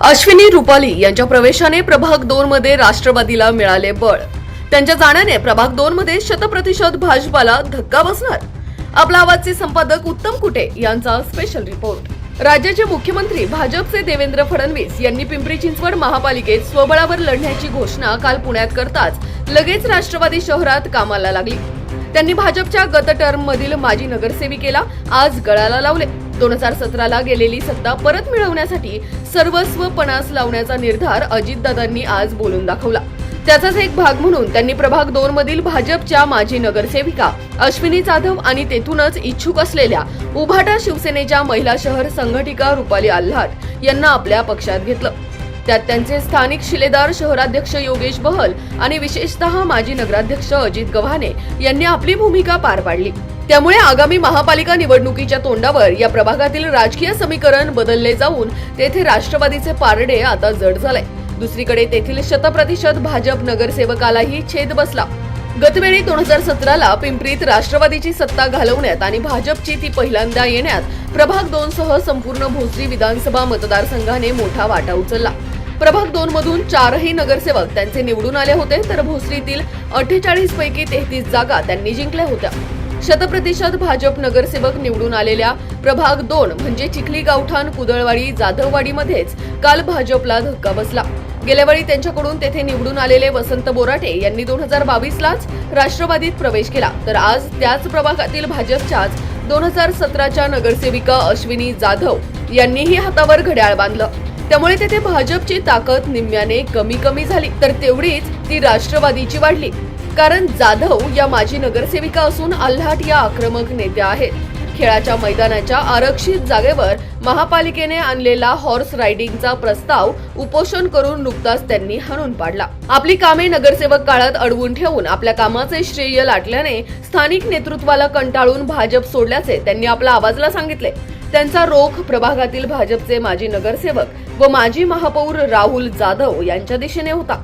अश्विनी रुपाली यांच्या प्रवेशाने प्रभाग दोन मध्ये राष्ट्रवादीला मिळाले बळ. त्यांच्या जाण्याने प्रभाग दोन मध्ये शतप्रतिशत भाजपाला धक्का बसणार. आपला आवाजचे संपादक उत्तम कुटे यांचा स्पेशल रिपोर्ट राज्याचे मुख्यमंत्री भाजपचे देवेंद्र फडणवीस यांनी पिंपरी चिंचवड महापालिकेत स्वबळावर लढण्याची घोषणा काल पुण्यात करताच लगेच राष्ट्रवादी शहरात कामाला लागली. त्यांनी भाजपच्या गत टर्म मधील माजी नगरसेविकेला आज गळाला लावले. दोन हजार सतराला गेलेली सत्ता परत मिळवण्यासाठी सर्वस्व पणास लावण्याचा निर्धार अजितदादांनी आज बोलून दाखवला. त्याचाच एक भाग म्हणून त्यांनी प्रभाग दोन मधील भाजपच्या माजी नगरसेविका अश्विनी जाधव आणि तेथूनच इच्छुक असलेल्या उभाटा शिवसेनेच्या महिला शहर संघटिका रुपाली आल्हाट यांना आपल्या पक्षात घेतलं. त्यात त्यांचे स्थानिक शिलेदार शहराध्यक्ष योगेश बहल आणि विशेषतः माजी नगराध्यक्ष अजित गव्हाणे यांनी आपली भूमिका पार पाडली. त्यामुळे आगामी महापालिका निवडणुकीच्या तोंडावर या प्रभागातील राजकीय समीकरण बदलले जाऊन तेथे राष्ट्रवादीचे पारडे आता जड झालंय दुसरीकडे तेथील शतप्रतिशत भाजप नगरसेवकालाही छेद बसला. गतवेळी दोन हजार सतराला पिंपरीत राष्ट्रवादीची सत्ता घालवण्यात आणि भाजपची ती पहिल्यांदा येण्यात प्रभाग दोन सह संपूर्ण भोसरी विधानसभा मतदारसंघाने मोठा वाटा उचलला. प्रभाग दोन मधून चारही नगरसेवक त्यांचे निवडून आले होते तर भोसरीतील अठ्ठेचाळीस पैकी तेहतीस जागा त्यांनी जिंकल्या होत्या. शतप्रतिशत भाजप नगरसेवक निवडून आलेल्या प्रभाग दोन म्हणजे चिखली गावठाण कुदळवाडी जाधववाडीमध्येच काल भाजपला धक्का बसला. गेल्या वेळी त्यांच्याकडून तेथे निवडून आलेले वसंत बोराटे यांनी दोन हजार बावीसलाच राष्ट्रवादीत प्रवेश केला तर आज त्याच प्रभागातील भाजपच्याच दोन हजार सतराच्या नगरसेविका अश्विनी जाधव यांनीही हातावर घड्याळ बांधलं. त्यामुळे तेथे भाजपची ताकद निम्म्याने कमी कमी झाली. तर तेवढीच ती राष्ट्रवादीची वाढली. कारण जाधव या माजी नगरसेविका असून आल्हाट या आक्रमक नेत्या आहेत. खेळाच्या मैदानाच्या आरक्षित जागेवर महापालिकेने आणलेला हॉर्स रायडिंगचा प्रस्ताव उपोषण करून नुकताच त्यांनी हाणून पाडला. आपली कामे नगरसेवक काळात अडवून ठेवून आपल्या कामाचे श्रेय लाटल्याने स्थानिक नेतृत्वाला कंटाळून भाजप सोडल्याचे त्यांनी आपल्या आवाजला सांगितले. त्यांचा रोख प्रभागातील भाजपचे माजी नगरसेवक व माजी महापौर राहुल जाधव यांच्या दिशेने होता.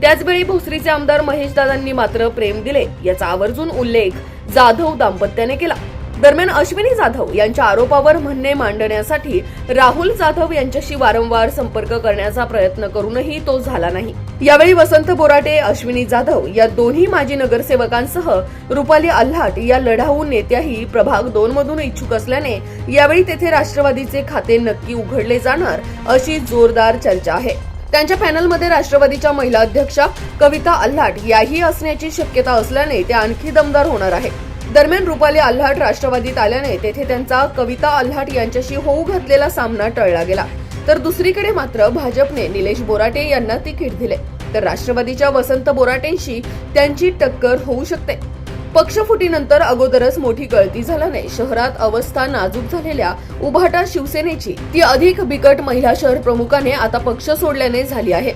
त्याचवेळी भोसरीचे आमदार महेशदादांनी मात्र प्रेम दिले याचा आवर्जून उल्लेख जाधव दाम्पत्याने केला. दरम्यान अश्विनी जाधव यांच्या आरोपावर म्हणणे मांडण्यासाठी राहुल जाधव यांच्याशी वारंवार संपर्क करण्याचा प्रयत्न करूनही तो झाला नाही. यावेळी वसंत बोराटे अश्विनी जाधव या दोन्ही माजी नगरसेवकांसह रुपाली आल्हाट या लढाऊ नेत्याही प्रभाग दोन मधून इच्छुक असल्याने यावेळी तेथे राष्ट्रवादीचे खाते नक्की उघडले जाणार अशी जोरदार चर्चा आहे. त्यांच्या पॅनलमध्ये राष्ट्रवादीच्या महिला अध्यक्षा कविता आल्हाट याही असण्याची शक्यता असल्याने त्या आणखी दमदार होणार आहे दरम्यान रुपाली आल्हाट राष्ट्रवादीत आल्याने तेथे त्यांचा कविता आल्हाट यांच्याशी होऊ घातलेला सामना टळला गेला. तर दुसरीकडे मात्र भाजपने निलेश बोराटे यांना तिकीट दिले. तर राष्ट्रवादीच्या वसंत बोराटेंशी त्यांची टक्कर होऊ शकते. पक्षफुटीनंतर अगोदरच मोठी गळती झाल्याने शहरात अवस्था नाजूक झालेल्या उभाटा शिवसेनेची ती अधिक बिकट महिला शहर प्रमुखाने आता पक्ष सोडल्याने झाली आहे.